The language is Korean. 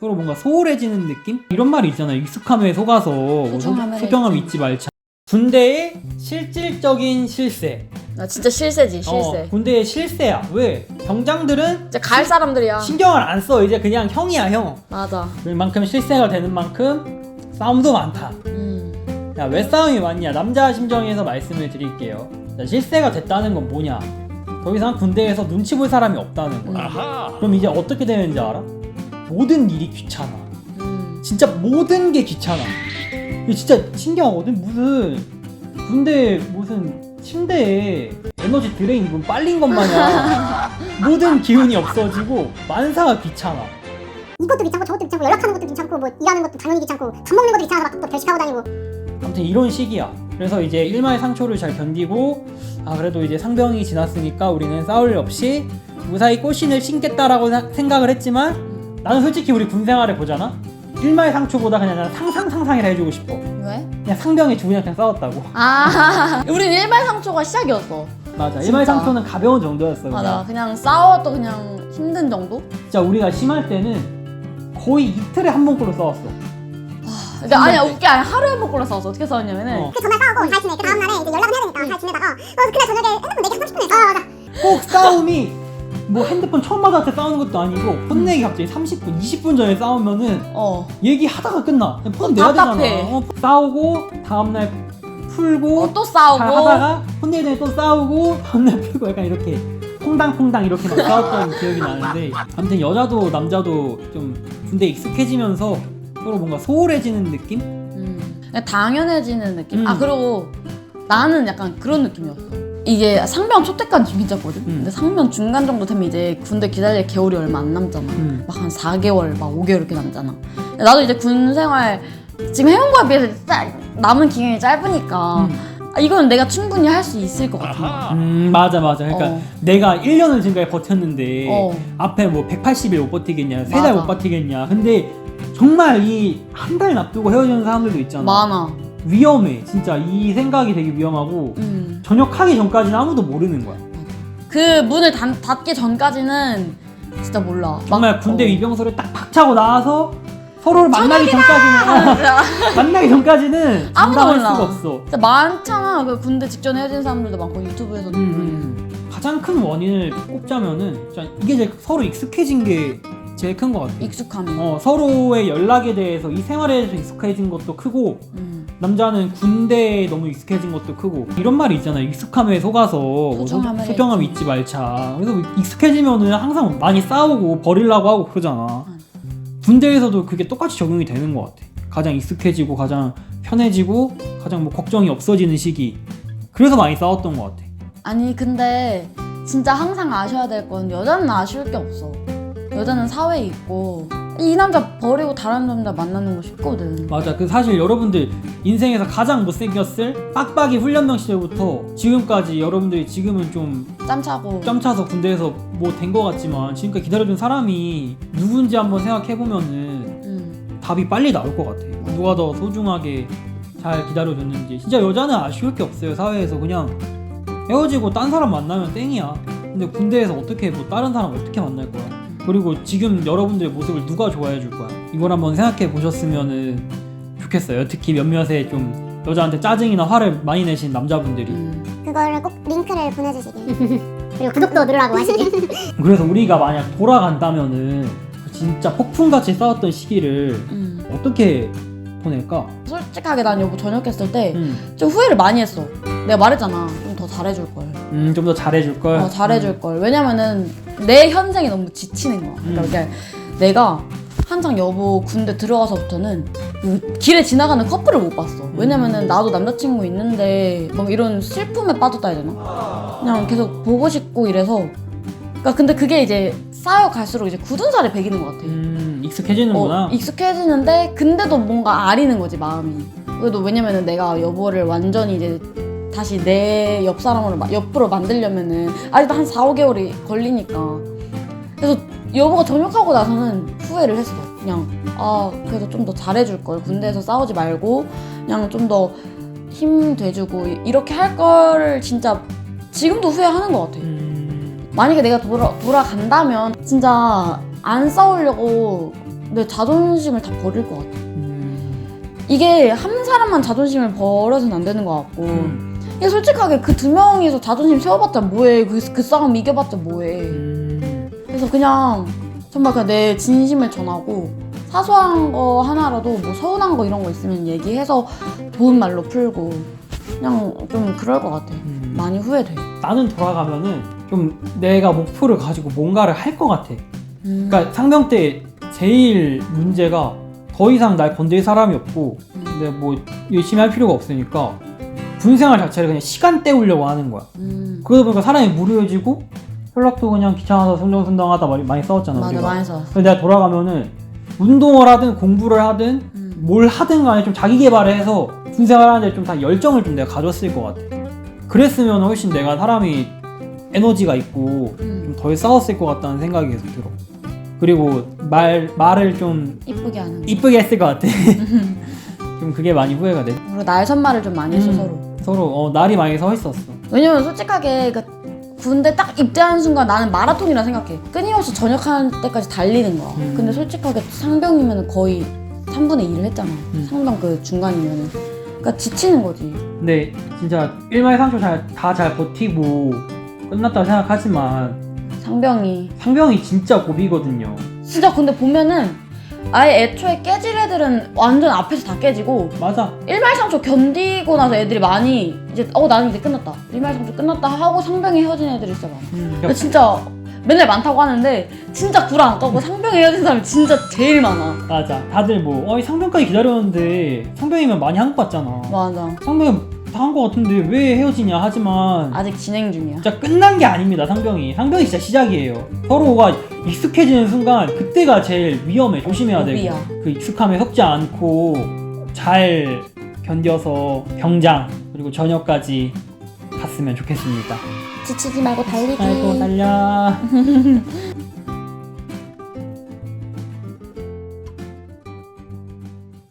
서로 뭔가 소홀해지는 느낌? 이런 말이 있잖아요. 익숙함에 속아서 뭐 소- 소중함에 소경함 있지. 잊지 말자. 군대의 실질적인 실세. 나 진짜 실세지 실세. 어, 군대의 실세야. 왜? 병장들은 이제 갈 사람들이야. 신경을 안 써. 이제 그냥 형이야 형. 맞아. 그만큼 실세가 되는 만큼 싸움도 많다. 음. 야, 왜 싸움이 많냐? 남자 심정에서 말씀을 드릴게요. 자, 실세가 됐다는 건 뭐냐? 더 이상 군대에서 눈치 볼 사람이 없다는 거야. 아하. 그럼 이제 어떻게 되는지 알아? 모든 일이 귀찮아. 음. 진짜 모든 게 귀찮아. 이게 진짜 신기하거든. 무슨 군대 무슨 침대에 에너지 드레인 분 빨린 것 마냥 모든 기운이 없어지고 만사가 귀찮아. 이것도 귀찮고 저것도 귀찮고 연락하는 것도 귀찮고 뭐 일하는 것도 당연히 귀찮고 밥 먹는 것도 귀찮아서 막또 별식하고 다니고 아무튼 이런 시기야. 그래서 이제 일마의 상처를 잘 견디고 아 그래도 이제 상병이 지났으니까 우리는 싸울 일 없이 무사히 꽃신을 신겠다라고 사- 생각을 했지만 나는 솔직히 우리 군 생활을 보잖아. 일마의 상처보다 그냥 나는 상상 상상이라 해주고 싶어. 왜? 그냥 상병이 죽으냐 그냥 싸웠다고. 아, 우린 일말 상처가 시작이었어. 맞아. 일마의 상처는 가벼운 정도였어. 그냥. 맞아. 그냥 싸워도 그냥 힘든 정도? 진짜 우리가 심할 때는 거의 이틀에 한 번꼴로 싸웠어. 그러니까 아니야 웃게 아니 하루에 한 번꼴로 싸웠어. 어떻게 싸웠냐면은 어. 그 전날 싸우고 잘 지내 그 다음날에 이제 연락은 해야 되니까 잘 지내다가 어 그날 저녁에 핸드폰 내기 30분 했어 어, 맞아 꼭 싸움이 뭐 핸드폰 처음 받았을 때 싸우는 것도 아니고 혼내기 갑자기 30분, 20분 전에 싸우면은 어. 얘기하다가 끝나. 그냥 폰 어, 내야 되잖아. 답답해. 어, 싸우고 다음날 풀고 어, 또잘 싸우고 하다가 혼내기 전에 또 싸우고 다음날 풀고 약간 이렇게 퐁당퐁당 이렇게 막 싸웠던 기억이 나는데 아무튼 여자도 남자도 좀 군대 익숙해지면서 서로 뭔가 소홀해지는 느낌? 음. 당연해지는 느낌. 음. 아 그리고 나는 약간 그런 느낌이었어. 이게 상병 초 때까지 재밌었거든. 음. 근데 상병 중간 정도 되면 이제 군대 기다릴 겨울이 얼마 안 남잖아. 음. 막 한 4개월, 막 5개월 이렇게 남잖아. 근데 나도 이제 군 생활 지금 해온 거에 비해서 짧, 남은 기간이 짧으니까 아, 이건 내가 충분히 할 수 있을 것 같은 거야. 아하. 음 맞아 맞아 그러니까 어. 내가 1년을 지금까지 버텼는데 어. 앞에 뭐 180일 못 버티겠냐 3달 맞아. 못 버티겠냐 근데 정말 이 한 달 납두고 헤어지는 사람들도 있잖아 많아. 위험해 진짜 이 생각이 되게 위험하고 음. 전역하기 전까지는 아무도 모르는 거야 그 문을 닫, 닫기 전까지는 진짜 몰라. 막- 정말 군대 어. 위병소를 딱 박차고 나와서 서로를 만나기 전까지는 어, 만나기 전까지는 아무도 장담할 몰라. 수가 없어 진짜 많잖아. 그 군대 직전에 헤어진 사람들도 많고 유튜브에서도. 음, 음. 가장 큰 원인을 꼽자면은 진짜 이게 이제 서로 익숙해진 게 제일 큰 것 같아 익숙함이. 어, 서로의 연락에 대해서 이 생활에 대해서 익숙해진 것도 크고 음. 남자는 군대에 너무 익숙해진 것도 크고 이런 말이 있잖아요 익숙함에 속아서 뭐 소- 소중함을 소경함 잊지. 잊지 말자 그래서 익숙해지면은 항상 많이 싸우고 버리려고 하고 그러잖아 음. 군대에서도 그게 똑같이 적용이 되는 것 같아 가장 익숙해지고 가장 편해지고 가장 뭐 걱정이 없어지는 시기 그래서 많이 싸웠던 것 같아 아니 근데 진짜 항상 아셔야 될 건 여자는 아쉬울 게 없어. 여자는 사회에 있고 이 남자 버리고 다른 남자 만나는 거 쉽거든. 맞아. 그 사실 여러분들 인생에서 가장 못생겼을 빡빡이 훈련병 시절부터 지금까지 여러분들이 지금은 좀 짬차고. 점차서 군대에서 뭐된것 같지만 지금까지 기다려준 사람이 누군지 한번 생각해보면은 음. 답이 빨리 나올 것 같아. 누가 더 소중하게 잘 기다려줬는지. 진짜 여자는 아쉬울 게 없어요. 사회에서 그냥 헤어지고 딴 사람 만나면 땡이야. 근데 군대에서 어떻게 뭐 다른 사람 어떻게 만날 거야? 그리고 지금 여러분들의 모습을 누가 좋아해 줄 거야? 이걸 한번 생각해 보셨으면은 좋겠어요. 특히 몇몇의 좀 여자한테 짜증이나 화를 많이 내신 남자분들이. 음. 그거를 꼭 링크를 보내주시길 그리고 구독도 누르라고 하시길 그래서 우리가 만약 돌아간다면은 그 진짜 폭풍같이 싸웠던 시기를 음. 어떻게 보낼까? 솔직하게 난 여보 전역했을 때 좀 음, 후회를 많이 했어. 내가 말했잖아. 좀 더 잘해줄 걸. 음, 좀 더 잘해줄 걸. 어, 잘해줄 걸. 왜냐면은 내 현생이 너무 지치는 거야. 그러니까 음. 이게 내가 한창 여보 군대 들어가서부터는 그 길에 지나가는 커플을 못 봤어. 왜냐면은 나도 남자친구 있는데 막 이런 슬픔에 빠졌다 해야 되나? 그냥 계속 보고 싶고 이래서. 그러니까 근데 그게 이제 쌓여 갈수록 이제 굳은 살이 배기는 것 같아. 음, 익숙해지는구나. 어, 익숙해지는데 근데도 뭔가 아리는 거지 마음이. 그래도 왜냐면은 내가 여보를 완전히 이제 다시 내 옆 사람으로 마- 옆으로 만들려면은 아직도 한 4, 5개월이 걸리니까. 그래서 여보가 전역하고 나서는 후회를 했어. 그냥 아 그래도 좀 더 잘해줄 걸 군대에서 싸우지 말고 그냥 좀 더 힘 돼주고 이- 이렇게 할걸 진짜 지금도 후회하는 것 같아. 음, 만약에 내가 돌아, 돌아간다면 진짜 안 싸우려고 내 자존심을 다 버릴 것 같아. 음. 이게 한 사람만 자존심을 버려서는 안 되는 것 같고 음. 이게 솔직하게 그 두 명이서 자존심 세워봤자 뭐해 그, 그 싸움 이겨봤자 뭐해 음. 그래서 그냥 정말 그냥 내 진심을 전하고 사소한 거 하나라도 뭐 서운한 거 이런 거 있으면 얘기해서 좋은 말로 풀고 그냥 좀 그럴 것 같아 음. 많이 후회돼 나는 돌아가면은 좀 내가 목표를 가지고 뭔가를 할 것 같아. 음. 그러니까 상병 때 제일 문제가 더 이상 날 건들 사람이 없고 근데 뭐 열심히 할 필요가 없으니까 군생활 자체를 그냥 시간 때우려고 하는 거야. 음. 그러다 보니까 사람이 무료해지고 연락도 그냥 귀찮아서 순정순정하다 많이, 많이 싸웠잖아 맞아 우리가. 많이 써 그래서 내가 돌아가면은 운동을 하든 공부를 하든 음. 뭘 하든 간에 좀 자기 개발을 해서 군생활 하는데 좀 다 열정을 좀 내가 가졌을 것 같아. 그랬으면 훨씬 내가 사람이 에너지가 있고 음. 좀덜 싸웠을 것 같다는 생각이 계속 들어. 그리고 말 말을 좀 이쁘게 하는 거 이쁘게 했을 것 같아. 좀 그게 많이 후회가 돼. 그리고 날 선말을 좀 많이 해서 음. 서로 서로 어, 날이 많이 서 있었어. 왜냐면 솔직하게 그 군대 딱 입대하는 순간 나는 마라톤이라 생각해. 끊임없이 전역하는 때까지 달리는 거야. 음. 근데 솔직하게 상병이면 거의 3분의 1을 했잖아. 음. 상병 그 중간이면은. 그러니까 지치는 거지. 근데 진짜 일말상초 다잘 버티고 끝났다고 생각하지만 상병이. 상병이 진짜 고비거든요. 진짜 근데 보면은 아예 애초에 깨질 애들은 완전 앞에서 다 깨지고 맞아. 일말상초 견디고 나서 애들이 많이 이제 어 나는 이제 끝났다. 일말상초 끝났다 하고 상병이 헤어진 애들이 진짜 많아. 음, 근데 진짜 맨날 많다고 하는데 진짜 구라 안 까고 상병 헤어진 사람이 진짜 제일 많아. 맞아. 다들 뭐, 어, 이 상병까지 기다렸는데, 상병이면 많이 한국 봤잖아. 맞아. 상병 다 한 것 같은데 왜 헤어지냐 하지만, 아직 진행 중이야. 진짜 끝난 게 아닙니다, 상병이. 상병이 진짜 시작이에요. 서로가 익숙해지는 순간, 그때가 제일 위험해. 조심해야 되고. 그 익숙함에 속지 않고, 잘 견뎌서 병장, 그리고 전역까지 갔으면 좋겠습니다. 지치지 말고 달리기. 아이고, 달려.